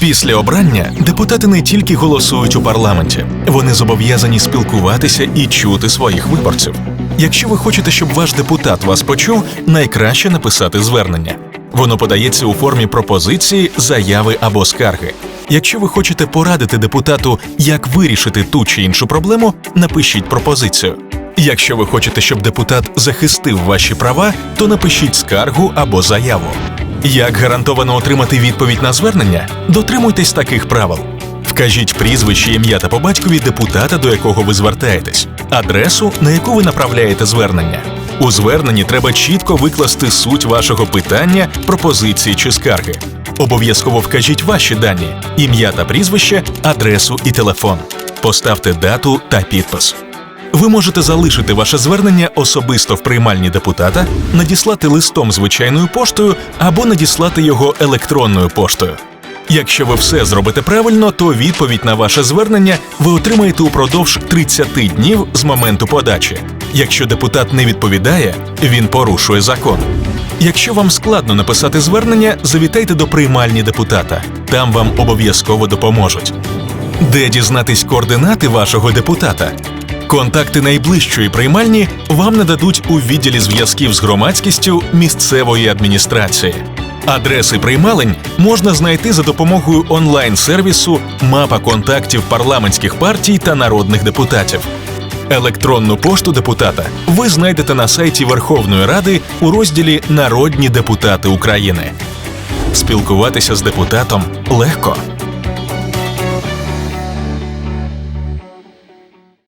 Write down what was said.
Після обрання депутати не тільки голосують у парламенті, вони зобов'язані спілкуватися і чути своїх виборців. Якщо ви хочете, щоб ваш депутат вас почув, найкраще написати звернення. Воно подається у формі пропозиції, заяви або скарги. Якщо ви хочете порадити депутату, як вирішити ту чи іншу проблему, напишіть пропозицію. Якщо ви хочете, щоб депутат захистив ваші права, то напишіть скаргу або заяву. Як гарантовано отримати відповідь на звернення? Дотримуйтесь таких правил. Вкажіть прізвище, ім'я та по батькові депутата, до якого ви звертаєтесь, адресу, на яку ви направляєте звернення. У зверненні треба чітко викласти суть вашого питання, пропозиції чи скарги. Обов'язково вкажіть ваші дані: ім'я та прізвище, адресу і телефон. Поставте дату та підпис. Ви можете залишити ваше звернення особисто в приймальні депутата, надіслати листом звичайною поштою або надіслати його електронною поштою. Якщо ви все зробите правильно, то відповідь на ваше звернення ви отримаєте упродовж 30 днів з моменту подачі. Якщо депутат не відповідає, він порушує закон. Якщо вам складно написати звернення, завітайте до приймальні депутата. Там вам обов'язково допоможуть. Де дізнатись координати вашого депутата? Контакти найближчої приймальні вам нададуть у відділі зв'язків з громадськістю місцевої адміністрації. Адреси приймалень можна знайти за допомогою онлайн-сервісу Мапа контактів парламентських партій та народних депутатів. Електронну пошту депутата ви знайдете на сайті Верховної Ради у розділі Народні депутати України. Спілкуватися з депутатом легко.